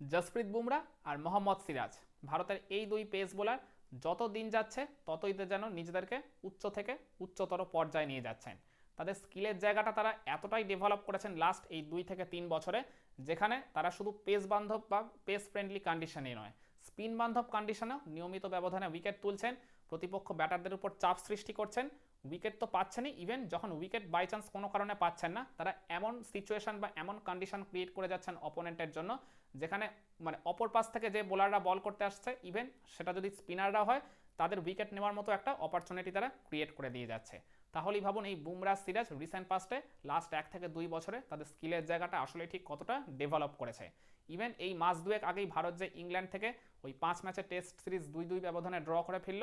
জসপ্রীত বুমরা আর মোহাম্মদ সিরাজ। ভারতের এই দুই পেস বোলার যত দিন যাচ্ছে, ততই যেন নিজেদেরকে উচ্চ থেকে উচ্চতর পর্যায়ে নিয়ে যাচ্ছেন। তাদের স্কিলের জায়গাটা তারা এতটাই ডেভেলপ করেছেন লাস্ট এই দুই থেকে তিন বছরে, যেখানে তারা শুধু পেস বান্ধব বা পেস ফ্রেন্ডলি কন্ডিশনে নয় স্পিন বান্ধব কন্ডিশনেও নিয়মিত ব্যবধানে উইকেট তুলছেন, প্রতিপক্ষ ব্যাটারদের উপর চাপ সৃষ্টি করছেন উইকেট তো পাচ্ছেনই ইভেন যখন উইকেট বাই চান্স কোনো কারণে পাচ্ছেন না, তারা এমন সিচুয়েশন বা এমন কন্ডিশন ক্রিয়েট করে যাচ্ছেন অপোনেন্টের জন্য, যেখানে মানে অপর পাশ থেকে যে বোলাররা বল করতে আসছে ইভেন সেটা যদি স্পিনাররা হয়, তাদের উইকেট নেওয়ার মতো একটা অপরচুনিটি তারা ক্রিয়েট করে দিয়ে যাচ্ছে। তাহলেই ভাবুন এই বুমরা সিরাজ রিসেন্ট পাস্টে লাস্ট এক থেকে দুই বছরে তাদের স্কিলের জায়গাটা আসলে ঠিক কতটা ডেভেলপ করেছে। ইভেন এই মাস দুয়েক আগেই ভারত যে ইংল্যান্ড থেকে ওই পাঁচ ম্যাচের টেস্ট সিরিজ দুই দুই ব্যবধানে ড্র করে ফেলল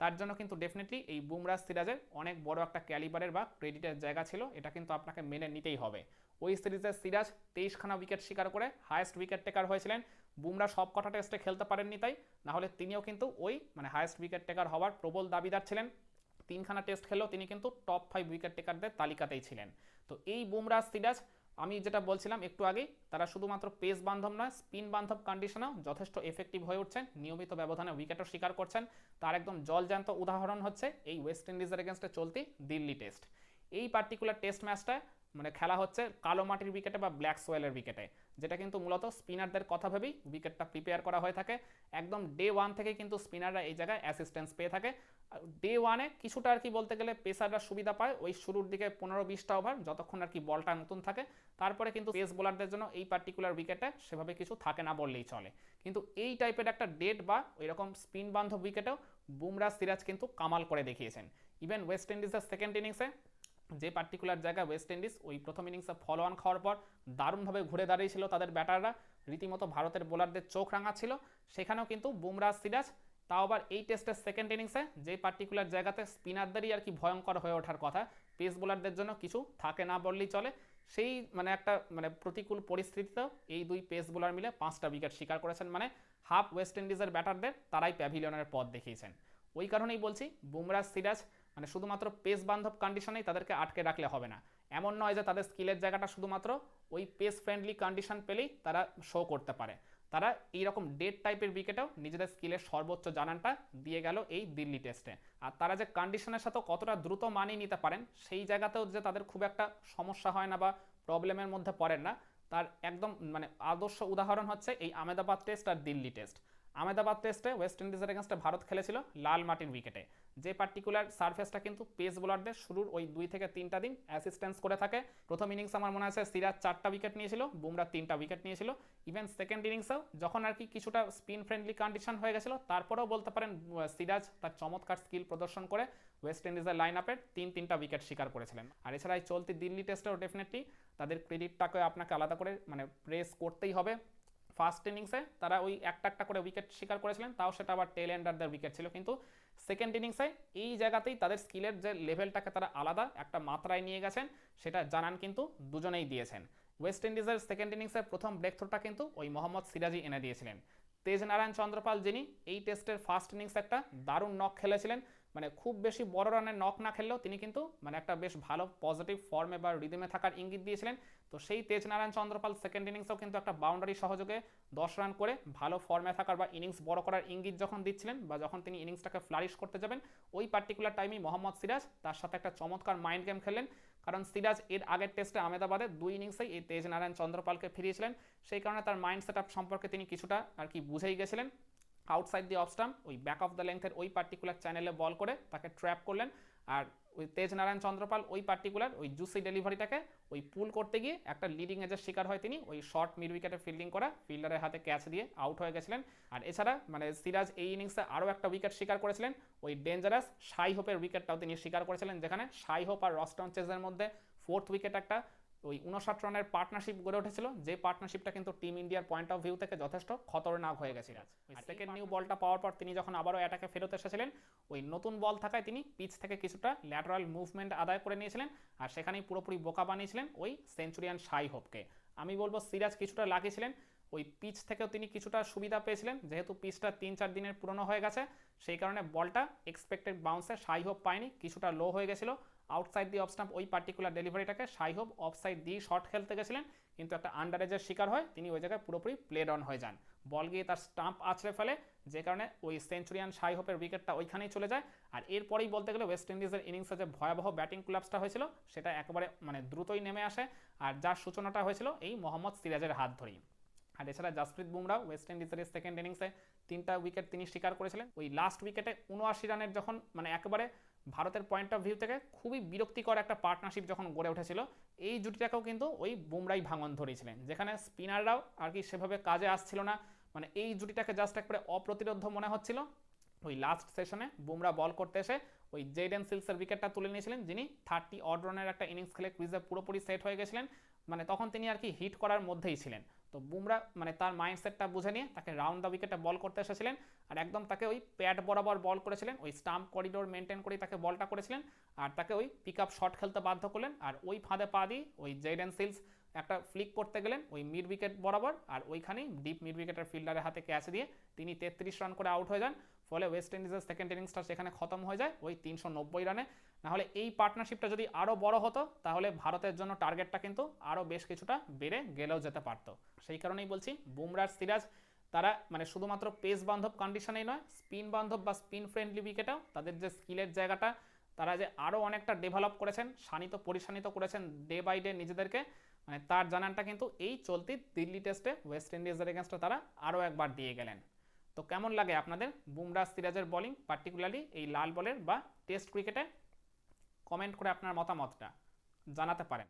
তার জন্য কিন্তু ডেফিনেটলি এই বুমরা সিরাজের অনেক বড় একটা ক্যালিবারের বা ক্রেডিটের জায়গা ছিল, এটা কিন্তু আপনাকে মেনে নিতেই হবে। ওই সিরিজের সিরাজ তেইশখানা উইকেট শিকার করে হায়েস্ট উইকেট টেকার হয়েছিলেন। বুমরা সব কটা টেস্টে খেলতে পারেননি তাই, নাহলে তিনিও কিন্তু ওই মানে হায়েস্ট উইকেট টেকার হওয়ার প্রবল দাবিদার ছিলেন। তিনখানা টেস্ট খেলেও তিনি কিন্তু টপ ফাইভ উইকেট টেকারদের তালিকাতেই ছিলেন। তো এই বুমরা সিরাজ আমি যেটা বলছিলাম একটু আগেই, তারা শুধুমাত্র পেস বান্ধব নয় স্পিন বান্ধব কন্ডিশনেও যথেষ্ট এফেক্টিভ হয়ে উঠছেন। নিয়মিত ব্যবধানে উইকেটও শিকার করছেন। তার একদম জলজান্ত উদাহরণ হচ্ছে এই ওয়েস্ট ইন্ডিজের এগেনস্টে চলতি দিল্লি টেস্ট এই পার্টিকুলার টেস্ট ম্যাচটায় মানে খেলা হচ্ছে কালো মাটির উইকেটে বা ব্ল্যাক সোয়েলের উইকেটে যেটা কিন্তু মূলত স্পিনারদের কথা ভেবেই উইকেটটা প্রিপেয়ার করা হয়ে থাকে। একদম ডে ওয়ান থেকে কিন্তু স্পিনাররা এই জায়গায় অ্যাসিস্ট্যান্স পেয়ে থাকে। ডে ওয়ানে কিছুটা আর কি বলতে গেলে পেসাররা সুবিধা পায়। ওই শুরুর দিকে পনেরো বিশটা ওভার যতক্ষণ আর কি বলটা নতুন থাকে। তারপরে কিন্তু পেস বোলারদের জন্য এই পার্টিকুলার উইকেটে সেভাবে কিছু থাকে না বললেই চলে। কিন্তু এই টাইপের একটা ডেট বা এরকম স্পিন বান্ধব উইকেটেও বুমরা সিরাজ কিন্তু কামাল করে দেখিয়েছেন। ইভেন ওয়েস্ট ইন্ডিজের সেকেন্ড ইনিংসে যে পার্টিকুলার জায়গায় ওয়েস্ট ইন্ডিজ ওই প্রথম ইনিংসে ফলো অন খাওয়ার পর দারুণভাবে ঘুরে দাঁড়িয়েছিল তাদের ব্যাটাররা রীতিমতো ভারতের বোলারদের চোখ রাঙা ছিল। সেখানেও কিন্তু বুমরা সিরাজ, তাও আবার এই টেস্টের সেকেন্ড ইনিংসে যে পার্টিকুলার জায়গাতে স্পিনারদেরই আর কি ভয়ঙ্কর হয়ে ওঠার কথা পেস বোলারদের জন্য কিছু থাকে না বললেই চলে। সেই মানে একটা মানে প্রতিকূল পরিস্থিতিতেও এই দুই পেস বোলার মিলে পাঁচটা উইকেট শিকার করেছেন। মানে হাফ ওয়েস্ট ইন্ডিজের ব্যাটারদের তারাই প্যাভিলিয়নের পথ দেখিয়েছেন। ওই কারণেই বলছি বুমরা সিরাজ মানে শুধুমাত্র পেস বান্ধব কন্ডিশনেই তাদেরকে আটকে রাখলে হবে না। এমন নয় যে তাদের স্কিলের জায়গাটা শুধুমাত্র ওই পেস ফ্রেন্ডলি কন্ডিশন পেলেই তারা শো করতে পারে। তারা এইরকম ডেড টাইপের উইকেটেও নিজেদের স্কিলের সর্বোচ্চ জানানটা দিয়ে গেল এই দিল্লি টেস্টে আর তারা যে কন্ডিশনের সাথে কতটা দ্রুত মানিয়ে নিতে পারেন, সেই জায়গাতেও যে তাদের খুব একটা সমস্যা হয় না বা প্রবলেমের মধ্যে পড়েন না, তার একদম মানে আদর্শ উদাহরণ হচ্ছে এই আমেদাবাদ টেস্ট আর দিল্লি টেস্ট আমেদাবাদ টেস্টে ওয়েস্ট ইন্ডিজের এগেনস্টে ভারত খেলেছিল লাল মাটির উইকেটে যে পার্টিকুলার সার্ফেসটা কিন্তু পেস বোলারদের শুরুর ওই দুই থেকে তিনটা দিন অ্যাসিস্ট্যান্স করে থাকে। প্রথম ইনিংস আমার মনে আছে সিরাজ চারটা উইকেট নিয়েছিল, বুমরা তিনটা উইকেট নিয়েছিল। ইভেন সেকেন্ড ইনিংসেও যখন আর কি কিছুটা স্পিন ফ্রেন্ডলি কন্ডিশন হয়ে গেছিল, তারপরেও বলতে পারেন সিরাজ তার চমৎকার স্কিল প্রদর্শন করে ওয়েস্ট ইন্ডিজের লাইন আপের তিন তিনটা উইকেট শিকার করেছিলেন। আর এছাড়া এই চলতি দিল্লি টেস্টেও ডেফিনেটলি তাদের ক্রেডিটটাকে আপনাকে আলাদা করে মানে প্রেস করতেই হবে। ফার্স্ট ইনিংসে তারা ওই একটা একটা করে উইকেট শিকার করেছিলেন, তাও সেটা আবার টেল এন্ডারদের উইকেট ছিল। কিন্তু সেকেন্ড ইনিংসে এই জায়গাতেই তাদের স্কিলের যে লেভেলটাকে তারা আলাদা, একটা মাত্রায় নিয়ে গেছেন, সেটা জানান কিন্তু দুজনেই দিয়েছেন। ওয়েস্ট ইন্ডিজের সেকেন্ড ইনিংসের প্রথম ব্রেক থ্রোটা কিন্তু ওই মোহাম্মদ সিরাজি এনে দিয়েছিলেন। তেজ নারায়ণ চন্দ্রপাল যিনি এই টেস্টের ফার্স্ট ইনিংস একটা দারুণ নক খেলেছিলেন মানে খুব বেশি বড় রানের নক না খেললেও তিনি কিন্তু মানে একটা বেশ ভালো পজিটিভ ফর্মে বা রিদমে থাকার ইঙ্গিত দিয়েছিলেন। তো সেই তেজ নারায়ণ চন্দ্রপাল সেকেন্ড ইনিংসেও কিন্তু একটা বাউন্ডারি সহযোগে দশ রান করে ভালো ফর্মে থাকার বা ইনিংস বড় করার ইঙ্গিত যখন দিচ্ছিলেন বা যখন তিনি ইনিংসটাকে ফ্লারিশ করতে যাবেন, ওই পার্টিকুলার টাইমেই মোহাম্মদ সিরাজ তার সাথে একটা চমৎকার মাইন্ড গেম খেললেন। কারণ সিরাজ এর আগের টেস্টে আহমেদাবাদে দুই ইনিংসেই এই তেজ নারায়ণ চন্দ্রপালকে ফিরিয়েছিলেন। সেই কারণে তার মাইন্ড সেট সম্পর্কে তিনি কিছুটা আর কি বুঝেই গেছিলেন। আউটসাইড দি অফ ওই ব্যাক অফ দ্য লেন্থের ওই পার্টিকুলার চ্যানেলে বল করে তাকে ট্র্যাপ করলেন। আর ওই তেজ নারায়ণ চন্দ্রপাল ওই পার্টিকুলার ওই জুসি ডেলিভারিটাকে ওই পুল করতে গিয়ে একটা লিডিং এজের শিকার হয় তিনি, ওই শর্ট মিড উইকেটে ফিল্ডিং করা ফিল্ডারের হাতে ক্যাচ দিয়ে আউট হয়ে গেছিলেন। আর এছাড়া মানে সিরাজ এই ইনিংসে আরও একটা উইকেট শিকার করেছিলেন, ওই ডেঞ্জারাস সাই হোপের উইকেটটাও তিনি শিকার করেছিলেন, যেখানে সাই হোপ আর রস্টন চেজের মধ্যে ফোর্থ উইকেট একটা ওই উনষাট রানের পার্টনারশিপ গড়ে উঠেছিল যে পার্টনারশিপটা কিন্তু টিম ইন্ডিয়ার পয়েন্ট অফ ভিউ থেকে যথেষ্ট খতরনাক হয়ে গেছিল। সেকেন্ড নিউ বলটা পাওয়ার পর তিনি যখন আবারও অ্যাটাকে ফেরত এসেছিলেন ওই নতুন বল থাকায় তিনি পিচ থেকে কিছুটা ল্যাটারাল মুভমেন্ট আদায় করে নিয়েছিলেন আর সেখানেই পুরোপুরি বোকা বানিয়েছিলেন ওই সেঞ্চুরিয়ান সাই হোপকে আমি বলব সিরাজ কিছুটা লাগিয়েছিলেন ওই পিচ থেকেও তিনি কিছুটা সুবিধা পেয়েছিলেন যেহেতু পিচটা তিন চার দিনের পুরনো হয়ে গেছে সেই কারণে বলটা এক্সপেক্টেড বাউন্সে সাই হোপ পায়নি কিছুটা লো হয়ে গেছিল। আউটসাইড দি অফ স্টাম্প ওই পার্টিকুলার ডেলিভারিটাকে সাই হোপ অফ সাইড দিয়ে শর্ট খেলতে গেছিলেন, কিন্তু একটা আন্ডারেজের শিকার হয়, তিনি ওই জায়গায় পুরোপুরি প্লেড অন হয়ে যান। বল গিয়ে তার স্টাম্প আছড়ে ফেলে, যে কারণে ওই সেঞ্চুরিয়ান সাই হোপের উইকেটটা ওইখানেই চলে যায়। আর এরপরেই বলতে গেলে ওয়েস্ট ইন্ডিজের ইনিংসে যে ভয়াবহ ব্যাটিং ক্লাবসটা হয়েছিল, সেটা একেবারে মানে দ্রুতই নেমে আসে, আর যার সূচনাটা হয়েছিল এই মোহাম্মদ সিরাজের হাত ধরেই। আর এছাড়া জাসপ্রীত বুমরাও ওয়েস্ট ইন্ডিজের সেকেন্ড ইনিংসে তিনটা উইকেট তিনি শিকার করেছিলেন। ওই লাস্ট উইকেটে উনআশি রানের যখন মানে একেবারে ভারতের পয়েন্ট অফ ভিউ থেকে খুবই বিরক্তিকর একটা পার্টনারশিপ যখন গড়ে উঠেছিল, এই জুটিটাকেও কিন্তু ওই বুমরাই ভাঙন ধরিয়েছিলেন যেখানে স্পিনাররাও আর কি সেভাবে কাজে আসছিল না। মানে এই জুটিটাকে জাস্ট একবারে অপ্রতিরোধ মনে হচ্ছিল। ওই লাস্ট সেশনে বুমরা বল করতে এসে ওই জেড জেডেন সিলসের উইকেটটা তুলে নিয়েছিলেন, যিনি থার্টি অড রানের একটা ইনিংস খেলে ক্রিজে পুরোপুরি সেট হয়ে গেছিলেন। মানে তখন তিনি আর কি হিট করার মধ্যেই ছিলেন। তো বুমরা মানে তার মাইন্ডসেটটা বুঝে নিয়ে তাকে রাউন্ড দ্য উইকেটে বল করতে এসেছিলেন আর একদম তাকে ওই প্যাড বরাবর বল করেছিলেন, ওই স্টাম্প করিডোর মেনটেন করে তাকে বলটা করেছিলেন আর তাকে ওই পিক আপ শট খেলতে বাধ্য করলেন আর ওই ফাঁদে পা দিয়ে ওই জেড জেডেন সিলস একটা ফ্লিক করতে গেলেন ওই মিড উইকেট বরাবর আর ওইখানেই ডিপ মিড উইকেটের ফিল্ডারের হাতে ক্যাচ দিয়ে তিনি তেত্রিশ রান করে আউট হয়ে যান। ফলে ওয়েস্ট ইন্ডিজের সেকেন্ড ইনিংসটা সেখানে খতম হয়ে যায় ওই তিনশো নব্বই রানে নাহলে এই পার্টনারশিপটা যদি আরও বড় হতো, তাহলে ভারতের জন্য টার্গেটটা কিন্তু আরও বেশ কিছুটা বেড়ে গেলেও যেতে পারতো। সেই কারণেই বলছি বুমরার সিরাজ, তারা মানে শুধুমাত্র পেস বান্ধব কন্ডিশনেই নয় স্পিন বান্ধব বা স্পিন ফ্রেন্ডলি উইকেটেও তাদের যে স্কিলের জায়গাটা, তারা যে আরও অনেকটা ডেভেলপ করেছেন, শানিত পরিশানিত করেছেন ডে বাই ডে নিজেদেরকে মানে তার জানানটা কিন্তু এই চলতি দিল্লি টেস্টে ওয়েস্ট ইন্ডিজের এগেনস্টে তারা আরও একবার দিয়ে গেলেন। তো কেমন লাগে আপনাদের? বুমরা সিরাজের বলিং পার্টিকুলারলি এই লাল বলের বা টেস্ট ক্রিকেটে কমেন্ট করে আপনার মতামতটা জানাতে পারেন।